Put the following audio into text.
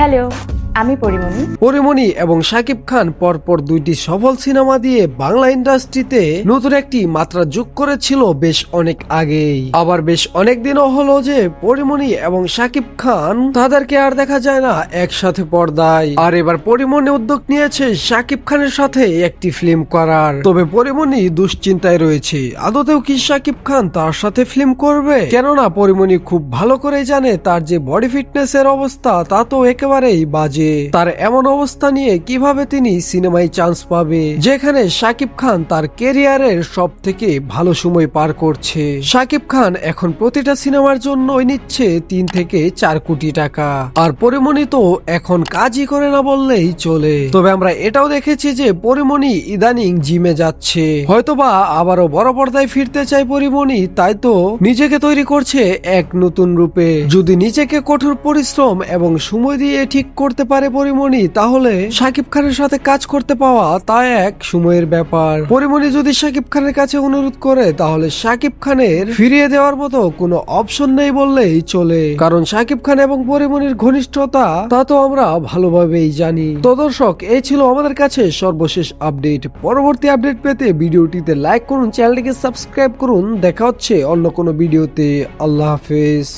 Hello আমি পরিমণি। পরিমণি এবং শাকিব খান পরপর দুইটি সফল সিনেমা দিয়ে বাংলা ইন্ডাস্ট্রিতে নতুন একটি মাত্রা যোগ করেছিল বেশ অনেক আগেই। আবার বেশ অনেক দিনও হলো যে পরিমণি এবং শাকিব খান তাদেরকে আর দেখা যায় না একসাথে পর্দায়। আর এবার পরিমণি উদ্যোগ নিয়েছে শাকিব খানের সাথে একটি ফিল্ম করার। তবে পরিমণি দুশ্চিন্তায় রয়েছে। আদতেও কি শাকিব খান তার সাথে ফিল্ম করবে? কেননা পরিমণি খুব ভালো করে জানে তার যে বডি ফিটনেস এর অবস্থা তা তো একেবারেই বাজে তার এমন অবস্থা নিয়ে কীভাবে তিনি সিনেমায় চান্স পাবে, যেখানে শাকিব খান তার কেরিয়ারের সব থেকে ভালো সময় পার করছে। শাকিব খান এখন প্রতিটা সিনেমার জন্যই নিচ্ছে তিন থেকে চার কোটি টাকা, আর পরিমণি তো এখন কাজই করে না বললেই চলে। তবে আমরা এটাও দেখেছি যে পরিমণি ইদানিং জিমে যাচ্ছে। হয়তোবা আবারও বড় পর্দায় ফিরতে চায় পরিমণি, তাই তো নিজেকে তৈরি করছে এক নতুন রূপে। যদি নিজেকে কঠোর পরিশ্রম এবং সময় দিয়ে ঠিক করতে পারে পরিমণি, তাহলে শাকিব খানের সাথে কাজ করতে পাওয়া তা এক সময়ের ব্যাপার। পরিমণি যদি শাকিব খানের কাছে অনুরোধ করে, তাহলে শাকিব খানের ফিরিয়ে দেওয়ার মতো কোনো অপশন নেই বললেই চলে। কারণ শাকিব খান এবং পরিমণির ঘনিষ্ঠতা, তা তো আমরা ভালোভাবেই জানি। তো দর্শক, এই ছিল আমাদের কাছে সর্বশেষ আপডেট। পরবর্তী আপডেট পেতে ভিডিওটিতে লাইক করুন, চ্যানেলটিকে সাবস্ক্রাইব করুন। দেখা হচ্ছে অন্য কোনো ভিডিওতে। আল্লাহ হাফেজ।